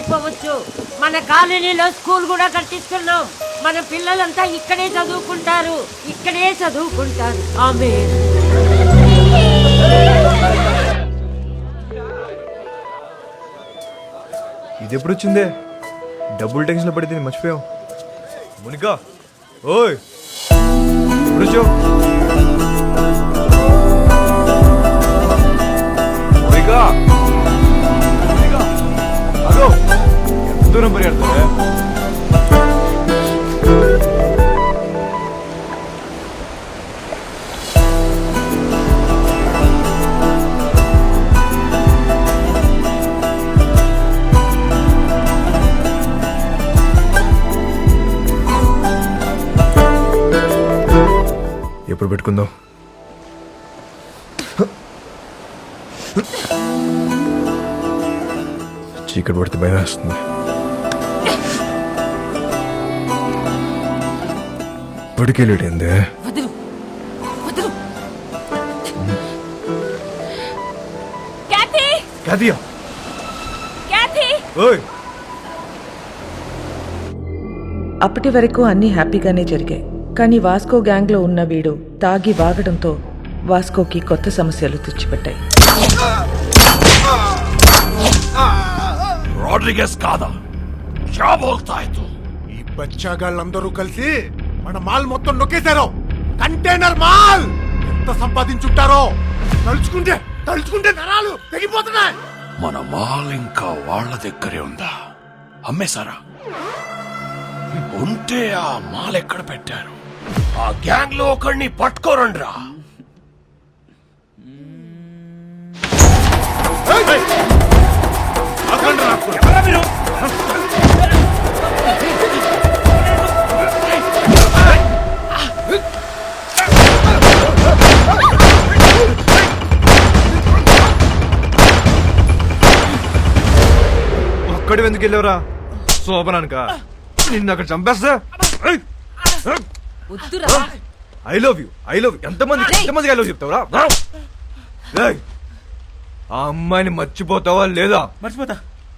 పడిపోవచ్చు మన కాలనీలో స్కూల్ కూడా కట్టిస్తున్నాం. మన పిల్లలంతా ఇక్కడే చదువుకుంటారు. ఇక్కడే చదువుకుంటారు. ఆమె ఇది ఎప్పుడు వచ్చిందే డబ్బులు టెన్షన్ పడితే నేను మర్చిపోయాం మునికా ఓయ్. ఎప్పుడు మునికా. దూరం పరిగెడతావే? ఎప్పుడు పెట్టుకుందాం? చీకటి పడితే భయం వేస్తుంది. ఇప్పటికే లేట్ అయింది. అప్పటి వరకు అన్ని హ్యాపీగానే జరిగాయి. కానీ వాస్కో గ్యాంగ్లో ఉన్న వీడు తాగి వాగడంతో వాస్కోకి కొత్త సమస్యలు తెచ్చిపెట్టాయి. రాడ్రిగస్ కాదా? ఈ బచ్చాగాళ్ళందరూ కలిసి మన మాల్ మొత్తం నొక్కేశారు. Container mall! ఎంత సంపాదించుంటారో! తలుచుకుంటే తలుచుకుంటే నరాలు తెగిపోతున్నాయి! మన మాల్ ఇంకా వాళ్ళ దగ్గరే ఉందా? అమ్మేశారా? ఉంటే ఆ మాల్ ఎక్కడ పెట్టారు? ఆ గ్యాంగ్లో ఒకడిని పట్టుకోరండ్రా! ఒక్కడి ఎందుకు వెళ్ళావురా? శోభనానిక? నిన్ను అక్కడ చంపేస్తా? వద్దురా. I love you I love you ఎంతమంది ఎంతమందికి ఐ లవ్ చెప్తావురా? ఏయ్, ఆ అమ్మాయిని మర్చిపోతావా లేదా? మర్చిపోతా.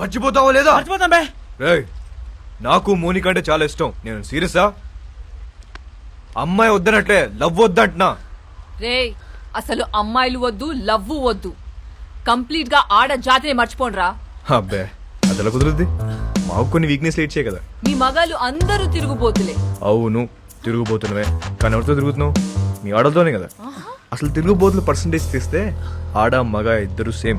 మర్చిపోతావా లేదా? మర్చిపోతాం బే. రేయ్ నాకు మోనిక అంటే చాలా ఇష్టం. నేను సీరియసా? అమ్మాయి వద్దనట్లే లవ్ వద్దంటున్నా. రేయ్ అసలు అమ్మాయిలు వద్దు లవ్వు వద్దు. కంప్లీట్గా ఆడ జాతిని మర్చిపోండ్రా. అబ్బే. అది ఎలా కుదురుద్ది? మాకు కొన్ని వీక్నెస్ లేట్ చేయ కదా. మీ మగాలు అందరూ తిరుగుబోతులే. అవును తిరుగుబోతున్నవే కానీ ఎవరితో తిరుగుతున్నావు? మీ ఆడలతోనే కదా. అసలు తిరుగుబోతుల పర్సంటేజ్ తీస్తే ఆడ మగ ఇద్దరు సేమ్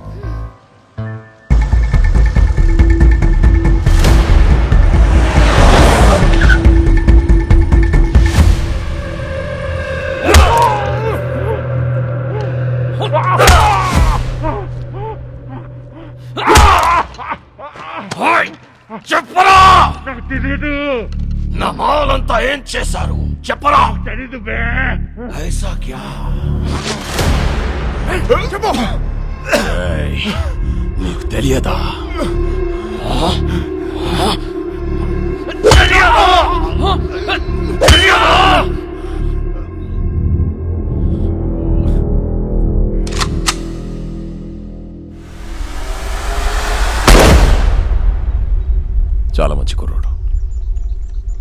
మాల్ అంతా ఏం చేశారు? చెప్పరా? తెలీదు ఐసా క్యా నీకు తెలియదా? తెలియదా?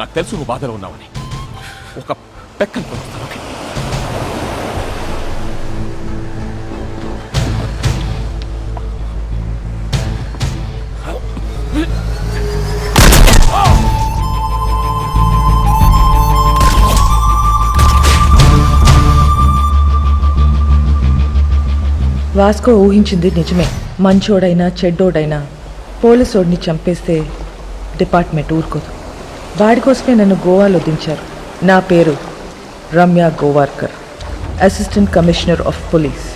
నాకు తెలుసు నువ్వు బాధలో ఉన్నావని. ఒక పెక్కను కొనుస్తాను వాస్కో ఊహించింది నిజమే. మంచోడైనా చెడ్డోడైనా పోలీసోడిని చంపేస్తే డిపార్ట్మెంట్ ఊరుకోదు. వాడి కోసమే నన్ను గోవాలో దించారు. నా పేరు Ramya Gowarikar assistant commissioner of police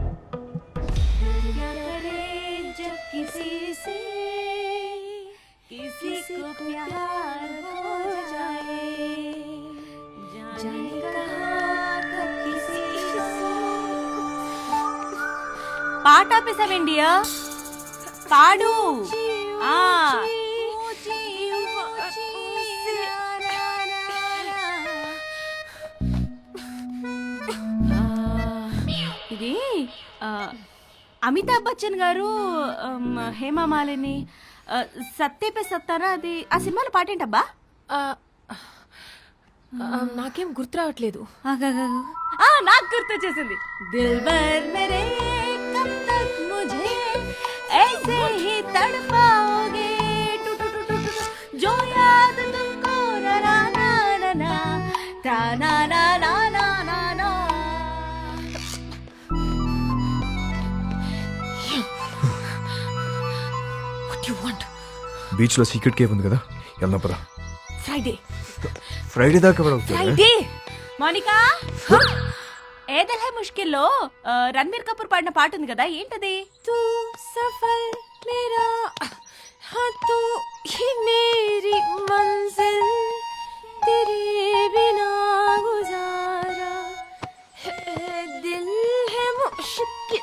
పాట ఆపేసావేండియా పాడు. ఆ. ఇది అమితాబ్ బచ్చన్ గారు ఆమ్, హేమమాలిని ఆ, సత్యపే సత్తారా అది ఆ సినిమాలో పాట ఏంటబ్బా నాకేం గుర్తు రావట్లేదు. నాకు గుర్తొచ్చేసింది. దిల్ బర్ మేరే బీచ్లో సీక్రెట్ కేవ్ ఉంది కదా వెళ్దాం ఫ్రైడే ఫ్రైడే దాకా ఎవరు అవుతుంది ఫ్రైడే మోనికా? ఏదల్ హై ముష్కిల్లో ఆ, రణ్బీర్ కపూర్ పాడిన పాట ఉంది కదా ఏంటది? తూ సఫల్ మేరా హతు హి మేరీ మంజిల్ తెరే బినా గుజారా? హై దిల్ హై ముష్కిల్.